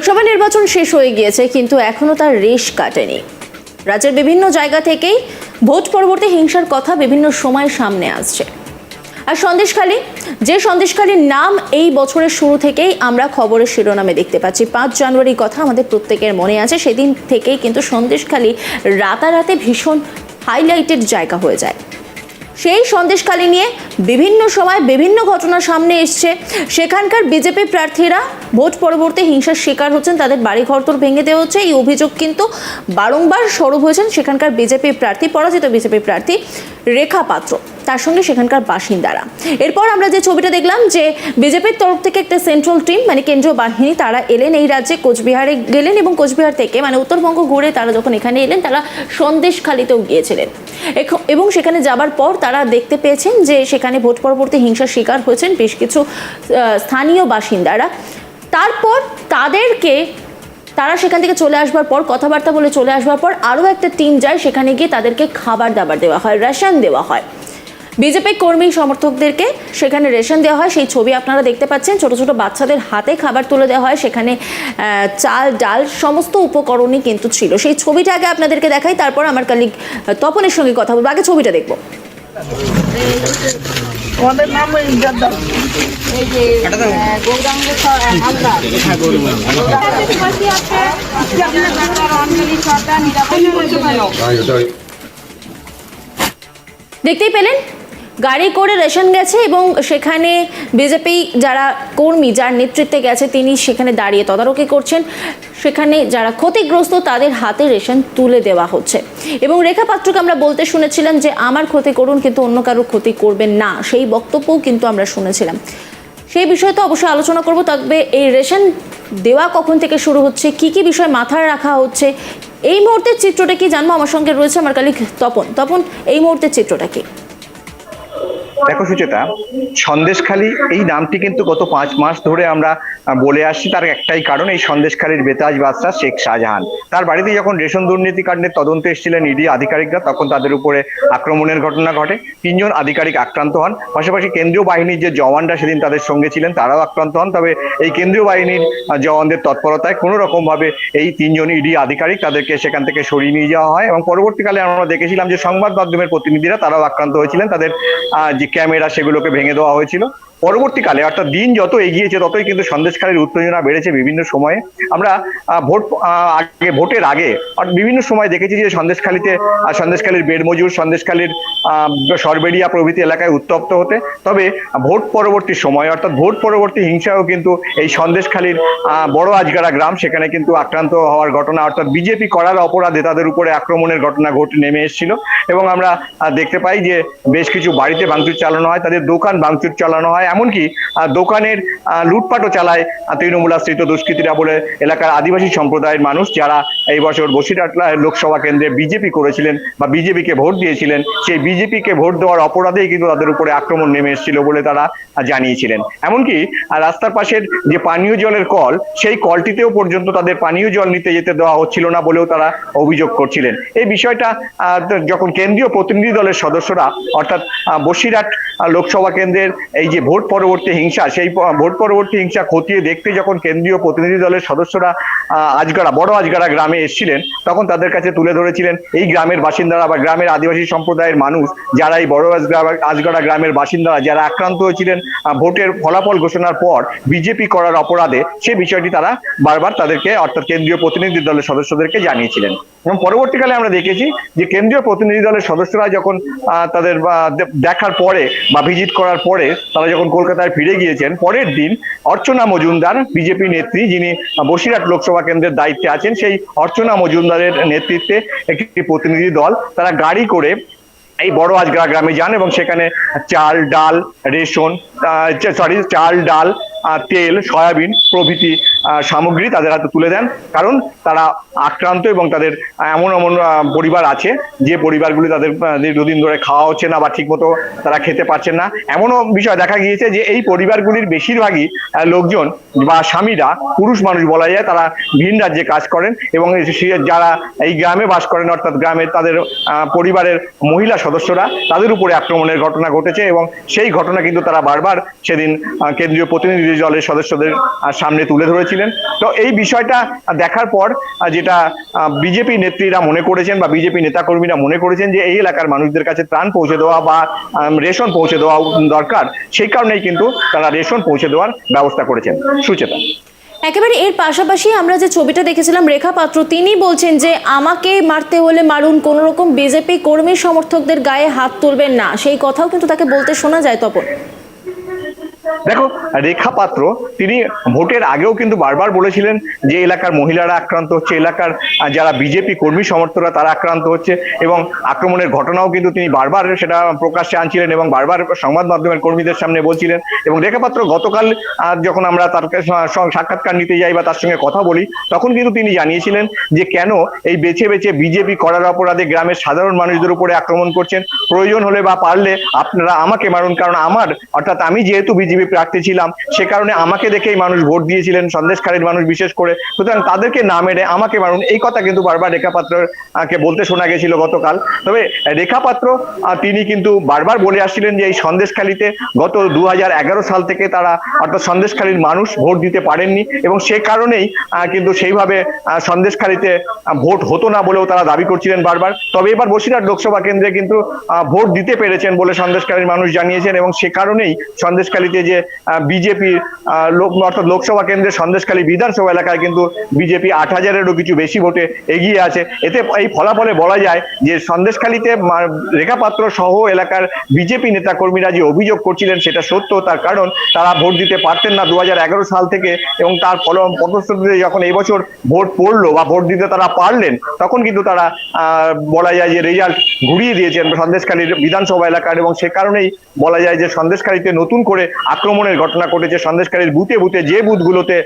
লোকসভা নির্বাচন শেষ হয়ে গিয়েছে, কিন্তু এখনও তার রেশ কাটেনি। রাজ্যের বিভিন্ন জায়গা থেকেই ভোট পরবর্তী হিংসার কথা বিভিন্ন সময় সামনে আসছে। আর সন্দেশখালী, যে সন্দেশখালীর নাম এই বছরের শুরু থেকেই আমরা খবরের শিরোনামে দেখতে পাচ্ছি। পাঁচ জানুয়ারির কথা আমাদের প্রত্যেকের মনে আছে, সেদিন থেকেই কিন্তু সন্দেশখালী রাতারাতে ভীষণ হাইলাইটেড জায়গা হয়ে যায়। সেই সন্দেশখালী নিয়ে বিভিন্ন সময় বিভিন্ন ঘটনা সামনে এসছে। সেখানকার বিজেপি প্রার্থীরা ভোট পরবর্তী হিংসার শিকার হচ্ছেন, তাদের বাড়ি ঘরতর ভেঙে দেওয়া হচ্ছে। এই অভিযোগ কিন্তু বারংবার সরব হয়েছেন সেখানকার বিজেপি প্রার্থী, পরাজিত বিজেপি প্রার্থী রেখা পাত্র, তার সঙ্গে সেখানকার বাসিন্দারা। এরপর আমরা যে ছবিটা দেখলাম যে বিজেপির তরফ থেকে একটা সেন্ট্রাল টিম মানে কেন্দ্রীয় বাহিনী, তারা এলেন এই রাজ্যে। কোচবিহারে গেলেন এবং কোচবিহার থেকে মানে উত্তরবঙ্গ ঘুরে তারা যখন এখানে এলেন, তারা সন্দেশখালিতেও গিয়েছিলেন। এবং সেখানে যাবার পর তারা দেখতে পেয়েছেন যে সেখানে ভোট পরবর্তী হিংসার শিকার হয়েছেন বেশ কিছু স্থানীয় বাসিন্দারা। তারপর তাদেরকে, তারা সেখান থেকে চলে আসবার পর, কথাবার্তা বলে চলে আসবার পর আরও একটা টিম যায়, সেখানে গিয়ে তাদেরকে খাবার দাবার দেওয়া হয় রেশন দেওয়া হয়। বিজেপি কর্মী সমর্থকদেরকে সেখানে রেশন দেওয়া হয়। সেই ছবি আপনারা দেখতে পাচ্ছেন। ছোট ছোট বাচ্চাদের হাতে খাবার তুলে দেওয়া হয়। সেখানে চাল ডাল সমস্ত উপকরণই কিন্তু ছিল। সেই ছবিটা আগে আপনাদেরকে দেখাই তারপর আমার কালিগ তপনের সঙ্গে কথা বলব। আগে ছবিটা দেখব। তোমাদের নাম এই যে গৌরাঙ্গ সর- হালদার আদিবাসী আছে কৃষ্ণনগর অঞ্জলি সর্দার নিরাপদ পরিচালক দেখতেই পেলেন? গাড়ি করে রেশন গেছে এবং সেখানে বিজেপি যারা কর্মী যার নেতৃত্বে গেছে তিনি সেখানে দাঁড়িয়ে তদারকি করছেন। সেখানে যারা ক্ষতিগ্রস্ত তাদের হাতে রেশন তুলে দেওয়া হচ্ছে। এবং রেখা পাত্রকে আমরা বলতে শুনেছিলাম যে, আমার ক্ষতি করুন, কিন্তু অন্য কারোর ক্ষতি করবেন না। সেই বক্তব্যও কিন্তু আমরা শুনেছিলাম। সেই বিষয়ে তো অবশ্যই আলোচনা করব, তবে এই রেশন দেওয়া কখন থেকে শুরু হচ্ছে? কি কি বিষয় মাথায় রাখা হচ্ছে? এই মুহূর্তের চিত্রটা কি জানব? আমার সঙ্গে রয়েছে আমার কালিক তপন। তপন, এই মুহূর্তের চিত্রটা কি? দেখো সুচেতা, সন্দেশখালী, এই নামটি কিন্তু গত পাঁচ মাস ধরে আমরা বলে আসছি। তার একটাই কারণ, এই সন্দেশখালীর বেতাজ বাদশাহ শেখ শাহজাহান। তার বাড়িতে যখন রেশন দুর্নীতি কাণ্ডের তদন্তে এসেছিলেন ইডি আধিকারিকরা, তখন তাদের উপরে আক্রমণের ঘটনা ঘটে। তিনজন আধিকারিক আক্রান্ত হন। পাশাপাশি কেন্দ্রীয় বাহিনীর যে জওয়ানরা সেদিন তাদের সঙ্গে ছিলেন, তারাও আক্রান্ত হন। তবে এই কেন্দ্রীয় বাহিনীর জওয়ানদের তৎপরতায় কোনো রকম ভাবে এই তিনজন ইডি আধিকারিক তাদেরকে সেখান থেকে সরিয়ে নিয়ে যাওয়া হয়। এবং পরবর্তীকালে আমরা দেখেছিলাম যে সংবাদ মাধ্যমের প্রতিনিধিরা তারাও আক্রান্ত হয়েছিলেন। তাদের যে ক্যামেরা সেগুলোকে ভেঙে দেওয়া হয়েছিল। পরবর্তীকালে অর্থাৎ দিন যত এগিয়েছে ততই কিন্তু সন্দেশখালীর উত্তেজনা বেড়েছে বিভিন্ন সময়ে। আমরা ভোট আগে ভোটের আগে বিভিন্ন সময় দেখেছি যে সন্দেশখালীতে সন্দেশখালীর বেড়মজুর সন্দেশখালীর আহ, সরবেরিয়া প্রভৃতি এলাকায় উত্তপ্ত হতে। তবে ভোট পরবর্তী সময় অর্থাৎ ভোট পরবর্তী হিংসাও কিন্তু এই সন্দেশখালীর বড় আজগাড়া গ্রাম সেখানে কিন্তু আক্রান্ত হওয়ার ঘটনা অর্থাৎ বিজেপি করার অপরাধে তাদের উপরে আক্রমণের ঘটনা ঘটে নেমে এসেছিল। এবং আমরা দেখতে পাই যে বেশ কিছু বাড়িতে ভাঙচুর চালানো হয় তাদের দোকান ভাঙচুর চালানো হয়। এমনকি দোকানের লুটপাটও চালায় তৃণমূল আশ্রিত দুষ্কৃতীরা বলে এলাকার আদিবাসী সম্প্রদায়ের মানুষ যারা এই বছর বসিরহাট লোকসভা কেন্দ্রে বিজেপি করেছিলেন বা বিজেপিকে ভোট দিয়েছিলেন, সেই বিজেপিকে ভোট দেওয়ার অপরাধেই কিন্তু তাদের উপরে আক্রমণ নেমে এসেছিল বলে তারা জানিয়েছিলেন। এমনকি রাস্তার পাশের যে পানীয় জলের কল, সেই কলটিতেও পর্যন্ত তাদের পানীয় জল নিতে যেতে দেওয়া হচ্ছিল না বলেও তারা অভিযোগ করছিলেন। এই বিষয়টা যখন কেন্দ্রীয় প্রতিনিধি দলের সদস্যরা, অর্থাৎ বসিরহাট লোকসভা কেন্দ্রের এই যে ভোট পরবর্তী হিংসা, সেই ভোট পরবর্তী হিংসা খতিয়ে দেখতে যখন কেন্দ্রীয় প্রতিনিধি দলের সদস্যরা আজগাড়া বড় আজগাড়া গ্রামে এসেছিলেন, তখন তাদের কাছে তুলে ধরেছিলেন, এই গ্রামের বাসিন্দারা বা গ্রামের আদিবাসী সম্প্রদায়ের মানুষ যারা এই বড় আজগাড়া গ্রামের বাসিন্দারা, যারা আক্রান্ত হয়েছিলেন ভোটের ফলাফল ঘোষণার পর বিজেপি করার অপরাধে, সে বিষয়টি তারা বারবার তাদেরকে, অর্থাৎ কেন্দ্রীয় প্রতিনিধি দলের সদস্যদেরকে জানিয়েছিলেন। এবং পরবর্তীকালে আমরা দেখেছি যে কেন্দ্রীয় প্রতিনিধি দলের সদস্যরা যখন তাদের দেখার পরে বা ভিজিট করার পরে, তারা যখন কলকাতায় ফিরে গিয়েছেন। পরের দিন অর্চনা মজুমদার, বিজেপি নেত্রী, যিনি বসিরহাট লোকসভা কেন্দ্রের দায়িত্বে আছেন, সেই অর্চনা মজুমদারের নেতৃত্বে একটি প্রতিনিধি দল, তারা গাড়ি করে এই বড় আজগড়া গ্রামে যান এবং সেখানে চাল, ডাল, রেশন সরি চাল, ডাল তেল সয়াবিন প্রভৃতি সামগ্রী তাদের হাতে তুলে দেন। কারণ তারা আক্রান্ত এবং তাদের এমন এমন পরিবার আছে, যে পরিবারগুলি তাদের দীর্ঘদিন ধরে খাওয়া হচ্ছে না বা ঠিকমতো তারা খেতে পারছেন না। এমনও বিষয় দেখা গিয়েছে যে এই পরিবারগুলির বেশিরভাগই লোকজন বা স্বামীরা পুরুষ মানুষ বলা যায়, তারা ভিন রাজ্যে কাজ করেন এবং যারা এই গ্রামে বাস করেন, অর্থাৎ গ্রামে তাদের পরিবারের মহিলা সদস্যরা, তাদের উপরে আক্রমণের ঘটনা ঘটেছে এবং সেই ঘটনা কিন্তু তারা বারবার সেদিন কেন্দ্রীয় প্রতিনিধি বিরোধী দলের সদস্যদের সামনে তুলে ধরেছিলেন। তো এই বিষয়টা দেখার পর যেটা বিজেপি নেত্রীরা মনে করেছেন বা বিজেপি নেতাকর্মীরা মনে করেছেন যে এই এলাকার মানুষদের কাছে ত্রাণ পৌঁছে দেওয়া বা রেশন পৌঁছে দেওয়া দরকার, সেই কারণেই কিন্তু তারা রেশন পৌঁছে দেওয়ার ব্যবস্থা করেছেন। সুচেতা। একেবারে এর পাশাপাশি আমরা যে ছবিটা দেখেছিলাম, রেখা পাত্র, তিনি বলছেন যে আমাকে মারতে হলে মারুন কোন রকম বিজেপি কর্মী সমর্থকদের গায়ে হাত তুলবেন না। সেই কথাও কিন্তু তাকে বলতে শোনা যায় তপন দেখো, রেখা পাত্র, তিনি ভোটের আগেও কিন্তু বারবার বলেছিলেন যে এলাকার মহিলারা আক্রান্ত হচ্ছে, এলাকার যারা বিজেপি কর্মী সমর্থকরা তারা আক্রান্ত হচ্ছে এবং আক্রমণের ঘটনাও কিন্তু তিনি বারবার সেটা প্রকাশ্যে আনছিলেন এবং বারবার সংবাদ মাধ্যমের কর্মীদের সামনে বলছিলেন এবং রেখা পাত্র গতকাল যখন আমরা তার সাক্ষাৎকার নিতে যাই বা তার সঙ্গে কথা বলি, তখন কিন্তু তিনি জানিয়েছিলেন যে কেন এই বেছে বেছে বিজেপি করার অপরাধে গ্রামের সাধারণ মানুষদের উপরে আক্রমণ করছেন। প্রয়োজন হলে বা পারলে আপনারা আমাকে মারুন, কারণ আমার, অর্থাৎ আমি যেহেতু বিজেপি প্রার্থী ছিলাম। সে কারণে আমাকে দেখেই মানুষ ভোট দিয়েছিলেন সন্দেশকারীর মানুষ বিশেষ করে। সুতরাং তাদেরকে না মেরে আমাকে মারুন, এই কথা কিন্তু বারবার রেখা পাত্র বলতে শোনা গেছিল গতকাল। তবে রেখা পাত্র তিনি কিন্তু বারবার বলে আসছিলেন যে এই সন্দেশখালীতে গত দু সাল থেকে তারা অর্থাৎ সন্দেশখালীর মানুষ ভোট দিতে পারেননি এবং সে কারণেই কিন্তু সেইভাবে সন্দেশখালীতে ভোট হতো না বলেও তারা দাবি করছিলেন বারবার। তবে এবার বসিরহাট লোকসভা কেন্দ্রে কিন্তু ভোট দিতে পেরেছেন বলে সন্দেশকারীর মানুষ জানিয়েছেন এবং সে কারণেই সন্দেশখালীতে যে বিজেপি অর্থাৎ লোকসভা কেন্দ্রের সন্দেশখালী বিধানসভা এলাকায় কিন্তু বিজেপি আট হাজারেরও কিছু বেশি ভোটে এগিয়ে আছে। এতে এই ফলাফলে বলা যায় যে, সন্দেশখালীতে রেখাপাত্র সহ এলাকার বিজেপি নেতা কর্মীরা যে অভিযোগ করছিলেন সেটা সত্য, তার কারণ তারা ভোট দিতে পারতেন না দু হাজার এগারো সাল থেকে এবং তার ফল পদস্থিতিতে যখন এই বছর ভোট পড়ল বা ভোট দিতে তারা পারলেন, তখন কিন্তু তারা বলা যায় যে রেজাল্ট ঘুরিয়ে দিয়েছেন সন্দেশখালীর বিধানসভা এলাকার এবং সে কারণেই বলা যায় যে সন্দেশখালীতে নতুন করে আক্রমণের ঘটনা ঘটেছে সন্দেশখালীর বুথে বুথে যে বুথগুলোতে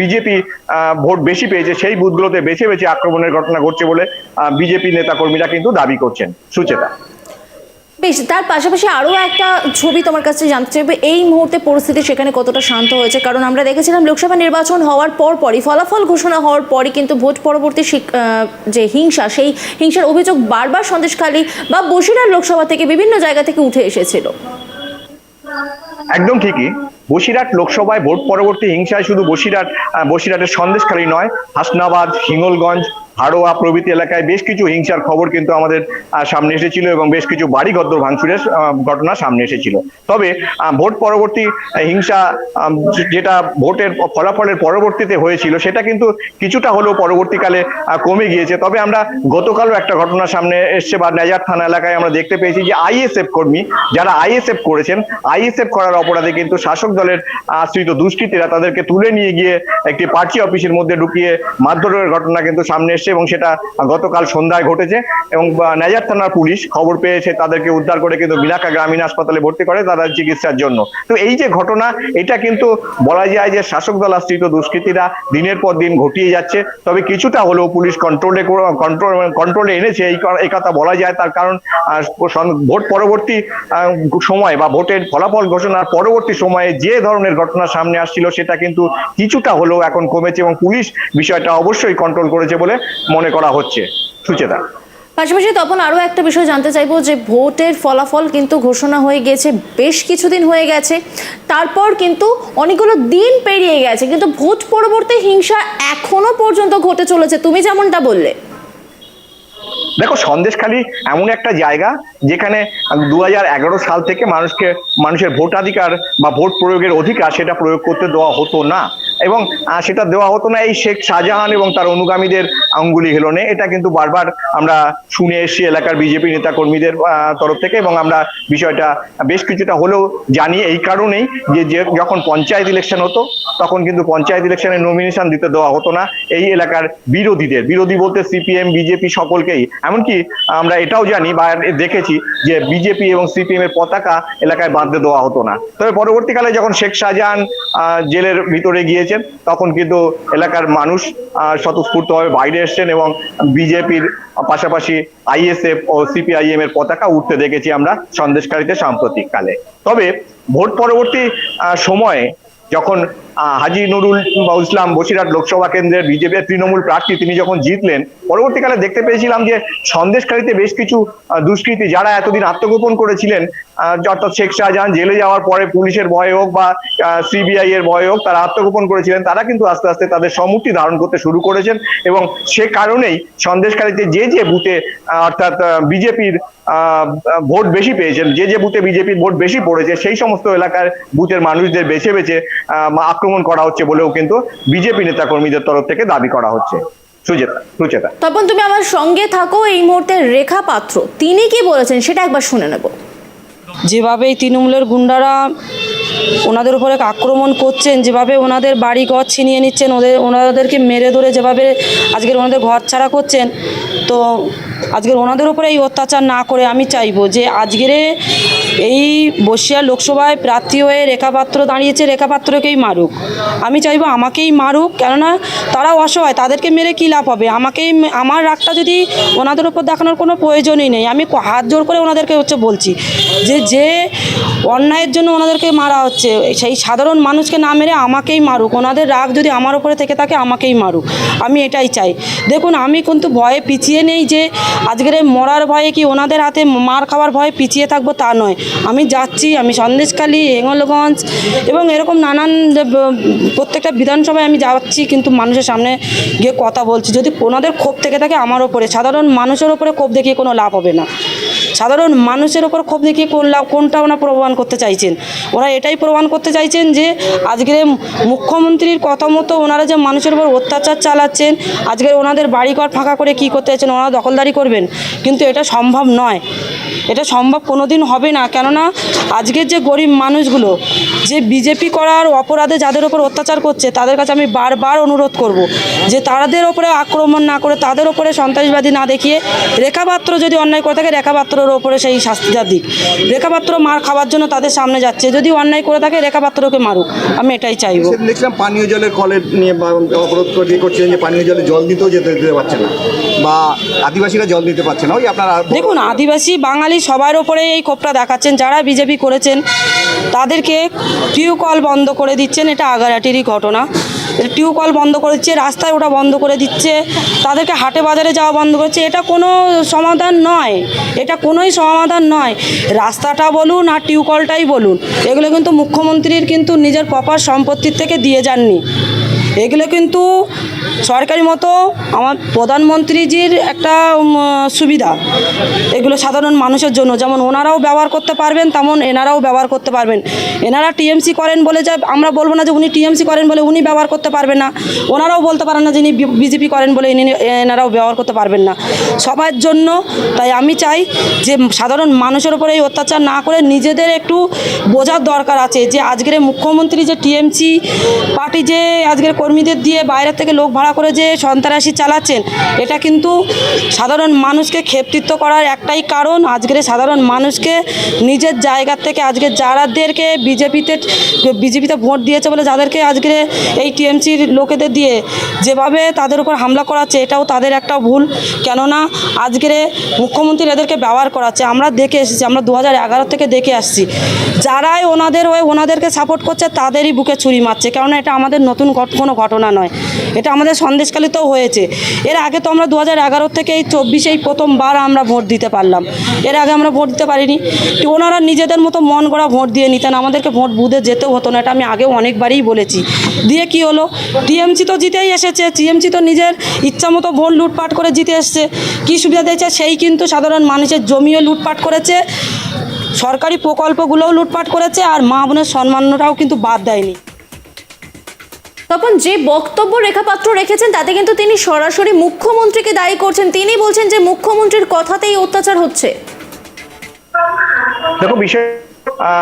বিজেপি ভোট বেশি পেয়েছে, সেই বুথগুলোতে বেছে বেছে আক্রমণের ঘটনা ঘটছে বলে বিজেপি নেতা কর্মীরা কিন্তু দাবি করছেন। সুচেতা। বেশ, তার পাশাপাশি আরও একটা ছবি তোমার কাছে জানতে চাইবে। এই মুহূর্তে পরিস্থিতি সেখানে কতটা শান্ত হয়েছে? কারণ আমরা দেখেছিলাম লোকসভা নির্বাচন হওয়ার পর পরই, ফলাফল ঘোষণা হওয়ার পরই কিন্তু ভোট পরবর্তী যে হিংসা, সেই হিংসার অভিযোগ বারবার সন্দেশখালী বা বসিরহাট লোকসভা থেকে বিভিন্ন জায়গা থেকে উঠে এসেছিল। একদম ঠিকই। বসিরহাট লোকসভায় ভোট পরবর্তী হিংসায় শুধু বসিরহাট বসিরহাটের সন্দেশখালী নয় হাসনাবাদ হিঙ্গলগঞ্জ হাড়োয়া প্রভৃতি এলাকায় বেশ কিছু হিংসার খবর কিন্তু আমাদের সামনে এসেছিল এবং বেশ কিছু বাড়ি গদ্দর ভাঙচুরের ঘটনা সামনে এসেছিল। তবে ভোট পরবর্তী হিংসা যেটা ভোটের ফলাফলের পরবর্তীতে হয়েছিল, সেটা কিন্তু কিছুটা হলেও পরবর্তীকালে কমে গিয়েছে। তবে আমরা গতকালও একটা ঘটনা সামনে এসছে বা নেজার থানা এলাকায় আমরা দেখতে পেয়েছি যে আইএসএফ কর্মী, যারা আইএসএফ করেছেন, আইএসএফ করার অপরাধে কিন্তু শাসক দলের আশ্রিত দুষ্কৃতীরা তাদেরকে তুলে নিয়ে গিয়ে একটি পার্টি অফিসের মধ্যে ঢুকিয়ে মারধরের ঘটনা কিন্তু সামনে এসছে এবং সেটা গতকাল সন্ধ্যায় ঘটেছে এবং নেজার থানার পুলিশ খবর পেয়েছে, তাদেরকে উদ্ধার করে কিন্তু বিলাকা গ্রামীণ হাসপাতালে ভর্তি করে তারা চিকিৎসার জন্য। তো এই যে ঘটনা, এটা কিন্তু বলা যায় যে শাসক দল আশ্রিত দুষ্কৃতীরা দিনের পর দিন ঘটিয়ে যাচ্ছে। তবে কিছুটা হলেও পুলিশ কন্ট্রোলে কন্ট্রোল কন্ট্রোলে এনেছে। এই কথা বলা যায় তার কারণ ভোট পরবর্তী সময় বা ভোটের ফলাফল ঘোষণার পরবর্তী সময়ে যে ধরনের ঘটনা সামনে আসছিল সেটা কিন্তু কিছুটা হলেও এখন কমেছে এবং পুলিশ বিষয়টা অবশ্যই কন্ট্রোল করেছে বলে মনে করা হচ্ছে। সুচেতা। পাশাপাশি তখন আরও একটা বিষয় জানতে চাইব যে ভোটের ফলাফল কিন্তু ঘোষণা হয়ে গেছে, বেশ কিছুদিন হয়ে গেছে। তারপর কিন্তু অনেকগুলো দিন পেরিয়ে গেছে, কিন্তু ভোট পরবর্তী হিংসা এখনও পর্যন্ত ঘটে চলেছে। তুমি যেমনটা বললে। দেখো, সন্দেশখালী এমন একটা জায়গা যেখানে দু হাজার এগারো সাল থেকে মানুষকে, মানুষের ভোটাধিকার বা ভোট প্রয়োগের অধিকার সেটা প্রয়োগ করতে দেওয়া হতো না। এবং সেটা দেওয়া হতো না এই শেখ শাহজাহান এবং তার অনুগামীদের আঙ্গুলি হেলনে। এটা কিন্তু বারবার আমরা শুনে এসেছি এলাকার বিজেপি নেতা কর্মীদের তরফ থেকে এবং আমরা বিষয়টা বেশ কিছুটা হলেও জানি এই কারণেই যে যখন পঞ্চায়েত ইলেকশন হতো, তখন কিন্তু পঞ্চায়েত ইলেকশনে নমিনেশন দিতে দেওয়া হতো না। এই এলাকার বিরোধীদের, বিরোধী বলতে সিপিএম বিজেপি সকলকেই এমনকি আমরা এটাও জানি বা দেখেছি যে বিজেপি এবং সিপিএম এর পতাকা এলাকায় বাঁধতে দেওয়া হতো না। তবে পরবর্তীকালে যখন শেখ শাহজাহান জেলের ভিতরে গিয়েছেন, তখন কিন্তু এলাকার মানুষ স্বতঃস্ফূর্তভাবে বাইরে এসছেন এবং বিজেপির পাশাপাশি আইএসএফ ও সিপিআইএম এর পতাকা উঠতে দেখেছি আমরা সন্দেশকারীতে সাম্প্রতিক কালে তবে ভোট পরবর্তী সময়ে যখন হাজি নুরুল ইসলাম বসিরহাট লোকসভা কেন্দ্রের বিজেপি তৃণমূল প্রার্থী তিনি যখন জিতলেন, পরবর্তীকালে দেখতে পেয়েছিলাম যে সন্দেশকারীতে বেশ কিছু দুষ্কৃতী যারা এতদিন আত্মগোপন করেছিলেন অর্থাৎ শেখ শাহজাহান জেলে যাওয়ার পরে পুলিশের ভয়ে হোক বা সিবিআই এর ভয়ে হোক, তারা আত্মগোপন করেছিলেন, তারা কিন্তু আস্তে আস্তে তাদের সম্মুক্তি ধারণ করতে শুরু করেছেন এবং সে কারণেই সন্দেশকারীতে যে যে বুথে অর্থাৎ বিজেপির ভোট বেশি পেয়েছেন, যে যে বুথে বিজেপির ভোট বেশি পড়েছে, সেই সমস্ত এলাকার বুথের মানুষদের বেছে বেছে আক্রমণ করা হচ্ছে বলেও কিন্তু বিজেপি নেতা কর্মীদের তরফ থেকে দাবি করা হচ্ছে। সুচেতা সুচেতা। তপন তুমি আমার সঙ্গে থাকো এই মুহূর্তে রেখা পাত্র। তিনি কি বলেছেন সেটা একবার শুনে নেব। যেভাবে এই তৃণমূলের গুন্ডারা ওনাদের উপরে আক্রমণ করছেন যেভাবে ওনাদের বাড়ি ঘর ছিনিয়ে নিচ্ছেন ওদের ওনাদেরকে মেরে ধরে যেভাবে আজকের ওনাদের ঘর ছাড়া করছেন তো আজকের ওনাদের উপরে এই অত্যাচার না করে আমি চাইব যে আজকের এই বসিয়া লোকসভায় প্রার্থী হয়ে রেখাপাত্র দাঁড়িয়েছে, রেখাপাত্রকেই মারুক। আমি চাইব আমাকেই মারুক, কেননা তারা অসহায়, তাদেরকে মেরে কী লাভ হবে? আমাকেই আমার রাগটা যদি ওনাদের উপর দেখানোর কোনো প্রয়োজনই নেই, আমি হাত জোর করে ওনাদেরকে হচ্ছে বলছি যে যে অন্যায়ের জন্য ওনাদেরকে মারা হচ্ছে, সেই সাধারণ মানুষকে না মেরে আমাকেই মারুক। ওনাদের রাগ যদি আমার উপরে থেকে থাকে, আমাকেই মারুক। আমি এটাই চাই। দেখুন, আমি কিন্তু ভয়ে পিছিয়ে নেই যে, আজকের মরার ভয়ে কি ওনাদের হাতে মার খাওয়ার ভয়ে পিছিয়ে থাকব তা নয়। আমি যাচ্ছি, আমি সন্দেশখালী হেঙ্গলগঞ্জ এবং এরকম নানান প্রত্যেকটা বিধানসভায় আমি যাচ্ছি, কিন্তু মানুষের সামনে গিয়ে কথা বলছি। যদি ওনাদের ক্ষোভ থেকে থাকে, আমার ওপরে, সাধারণ মানুষের ওপরে ক্ষোভ দেখিয়ে কোনো লাভ হবে না। সাধারণ মানুষের ওপর ক্ষোভ দেখিয়ে কোন কোনটা ওনা প্রমাণ করতে চাইছেন? ওরা এটাই প্রমাণ করতে চাইছেন যে, আজকের মুখ্যমন্ত্রীর কথা মতো ওনারা যে মানুষের উপর অত্যাচার চালাচ্ছেন, আজকের ওনাদের বাড়িঘর ফাঁকা করে কি করতে চাইছেন, ওনারা দখলদারি করবেন। কিন্তু এটা সম্ভব নয়। এটা সম্ভব কোনো দিন হবে না। কেননা, আজকের যে গরিব মানুষগুলো, যে বিজেপি করার অপরাধে যাদের ওপর অত্যাচার করছে, তাদের কাছে আমি বারবার অনুরোধ করব যে তাদের ওপরে আক্রমণ না করে, তাদের ওপরে সন্ত্রাসবাদী না দেখিয়ে রেখাপাত্র যদি অন্যায় করে থাকে রেখাপাত্রর ওপরে সেই শাস্তিটা দিক। রেখাপাত্র মার খাওয়ার জন্য তাদের সামনে যাচ্ছে। যদি অন্যায় করে থাকে রেখাপাত্রকে মারুক। আমি এটাই চাইব। দেখলাম পানীয় জলের কলের নিয়ে অবরোধ করে করছিলেন যে পানীয় জলে জল দিতেও যেতে দিতে পারছে না। বা আদিবাসীরা জল দিতে পারছে না। ওই আপনারা দেখুন আদিবাসী বাঙালি সবার ওপরে এই ক্ষোভটা দেখাচ্ছেন। যারা বিজেপি করেছেন তাদেরকে টিউকল বন্ধ করে দিচ্ছেন। এটা আগারাটিরই ঘটনা। টিউকল বন্ধ করে দিচ্ছে, রাস্তায় ওটা বন্ধ করে দিচ্ছে, তাদেরকে হাটে বাজারে যাওয়া বন্ধ করছে, এটা কোনো সমাধান নয়। এটা কোনোই সমাধান নয়। রাস্তাটা বলুন আর টিউকলটাই বলুন, এগুলো কিন্তু মুখ্যমন্ত্রীর কিন্তু নিজের প্রপার সম্পত্তির থেকে দিয়ে যাননি। এগুলো কিন্তু সরকারি মতো আমার প্রধানমন্ত্রীজির একটা সুবিধা। এগুলো সাধারণ মানুষের জন্য। যেমন ওনারাও ব্যবহার করতে পারবেন, তেমন এনারাও ব্যবহার করতে পারবেন। এনারা টিএমসি করেন বলে যে, আমরা বলব না যে উনি টিএমসি করেন বলে উনি ব্যবহার করতে পারবেন না। ওনারাও বলতে পারেন না যিনি বিজেপি করেন বলে ইনি, এনারাও ব্যবহার করতে পারবেন না। সবার জন্য তাই আমি চাই যে সাধারণ মানুষের উপরে এই অত্যাচার না করে নিজেদের একটু বোঝার দরকার আছে। যে আজকের মুখ্যমন্ত্রী যে টিএমসি পার্টি যে আজকের কর্মীদের দিয়ে বাইরের থেকে লোক ভাড়া করে যে সন্ত্রাসী চালাচ্ছেন, এটা কিন্তু সাধারণ মানুষকে ক্ষেপৃত্ব করার একটাই কারণ। আজকের সাধারণ মানুষকে নিজের জায়গার থেকে আজকে যারাদেরকে বিজেপিতে বিজেপিতে ভোট দিয়েছে বলে যাদেরকে আজকে এই টিএমসির লোকেদের দিয়ে যেভাবে তাদের উপর হামলা করাচ্ছে, এটাও তাদের একটা ভুল। কেননা আজকের মুখ্যমন্ত্রী এদেরকে ব্যবহার করাচ্ছে। আমরা দেখে এসেছি, আমরা দু হাজার এগারো থেকে দেখে আসছি। যারাই ওনাদের হয়ে ওনাদেরকে সাপোর্ট করছে, তাদেরই বুকে ছুরি মারছে। কেননা এটা আমাদের নতুন কোনো ঘটনা নয়। এটা আমাদের সন্দেশকালীতেও হয়েছে। এর আগে তো আমরা দু হাজার এগারো থেকে এই চব্বিশেই প্রথমবার আমরা ভোট দিতে পারলাম। এর আগে আমরা ভোট দিতে পারিনি। তো ওনারা নিজেদের মতো মন গড়া ভোট দিয়ে নিতেন, আমাদেরকে ভোট বুধে যেতেও হতো না, এটা আমি আগেও অনেকবারই বলেছি। দিয়ে কি হলো? টিএমসি তো জিতেই এসেছে, টিএমসি তো নিজের ইচ্ছা মতো ভোট লুটপাট করে জিতে এসছে। কী সুবিধা দিয়েছে? সেই কিন্তু সাধারণ মানুষের জমিও লুটপাট করেছে, সরকারি প্রকল্পগুলোও লুটপাট করেছে, আর মা বোনের সম্মানটাও কিন্তু বাদ দেয়নি। তখন যে বক্তব্য রেখাপাত্র রেখেছেন, তাতে কিন্তু তিনি সরাসরি মুখ্যমন্ত্রীকে দায়ী করছেন। তিনি বলছেন যে মুখ্যমন্ত্রীর কথাতেই অত্যাচার হচ্ছে। দেখো বিষয়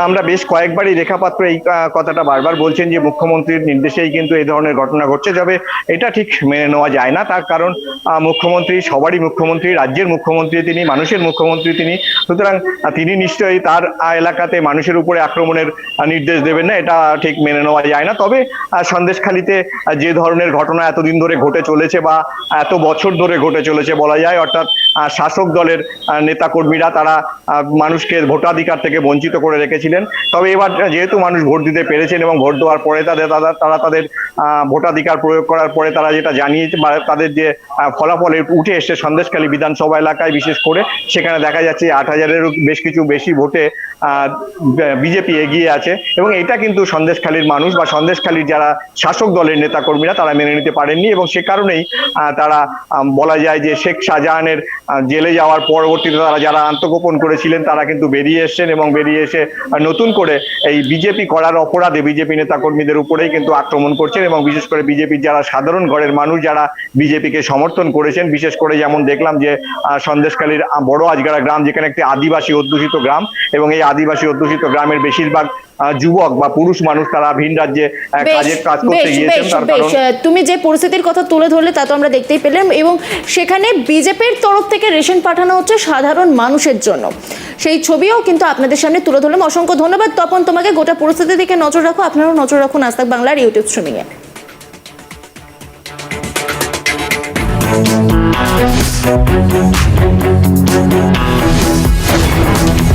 আমরা বেশ কয়েকবারই রেখাপাত্র এই কথাটা বারবার বলছেন যে মুখ্যমন্ত্রীর নির্দেশেই কিন্তু এই ধরনের ঘটনা ঘটছে, তবে এটা ঠিক মেনে নেওয়া যায় না। তার কারণ মুখ্যমন্ত্রী সবারই মুখ্যমন্ত্রী, রাজ্যের মুখ্যমন্ত্রী তিনি, মানুষের মুখ্যমন্ত্রী তিনি। সুতরাং তিনি নিশ্চয়ই তার এলাকাতে মানুষের উপরে আক্রমণের নির্দেশ দেবেন না, এটা ঠিক মেনে নেওয়া যায় না। তবে সন্দেশখালিতে যে ধরনের ঘটনা এতদিন ধরে ঘটে চলেছে বা এত বছর ধরে ঘটে চলেছে বলা যায়, অর্থাৎ শাসক দলের নেতা কর্মীরা তারা মানুষকে ভোটাধিকার থেকে বঞ্চিত করে রেখেছিলেন। তবে এবার যেহেতু মানুষ ভোট দিতে পেরেছেন এবং ভোট দেওয়ার পরে তাদের, তারা তাদের ভোটাধিকার প্রয়োগ করার পরে তারা যেটা জানিয়েছে বা তাদের যে ফলাফল উঠে এসছে সন্দেশখালী বিধানসভা এলাকায় বিশেষ করে, সেখানে দেখা যাচ্ছে আট হাজারেরও বেশ কিছু বেশি ভোটে বিজেপি এগিয়ে আছে এবং এটা কিন্তু সন্দেশখালীর মানুষ বা সন্দেশখালীর যারা শাসক দলের নেতাকর্মীরা তারা মেনে নিতে পারেননি এবং সে কারণেই তারা বলা যায় যে শেখ শাহজাহানের জেলে যাওয়ার পরবর্তীতে তারা যারা আত্মগোপন করেছিলেন, তারা কিন্তু বেরিয়ে এসছেন এবং বেরিয়ে এসে নতুন করে এই বিজেপি করার অপরাধে বিজেপি নেতাকর্মীদের উপরেই কিন্তু আক্রমণ করছেন এবং বিশেষ করে বিজেপির যারা সাধারণ ঘরের মানুষ যারা বিজেপিকে সমর্থন করেছেন, বিশেষ করে যেমন দেখলাম যে সন্দেশকালীর বড় আজগাড়া গ্রাম যেখানে একটি আদিবাসী অধ্যুষিত গ্রাম এবং এই আদিবাসী অধ্যুষিত গ্রামের বেশিরভাগ যুবক বা পুরুষ মানুষ তারা ভিন রাজ্যে কাজের কাজ করতে গিয়েছেন তার কারণ তুমি যে পরিস্থিতির কথা তুলে ধরলে তা তো আমরা দেখতেই পেলাম এবং সেখানে বিজেপির তরফ থেকে রেশন পাঠানো হচ্ছে সাধারণ মানুষের জন্য। সেই ছবিও কিন্তু আপনাদের সামনে তুলে ধরলাম। অসংখ্য ধন্যবাদ। তপন তোমাকে গোটা পরিস্থিতির দিকে নজর রাখো। আপনারাও নজর রাখুন আস্তাক বাংলার ইউটিউব স্ট্রিমিংয়ে খালি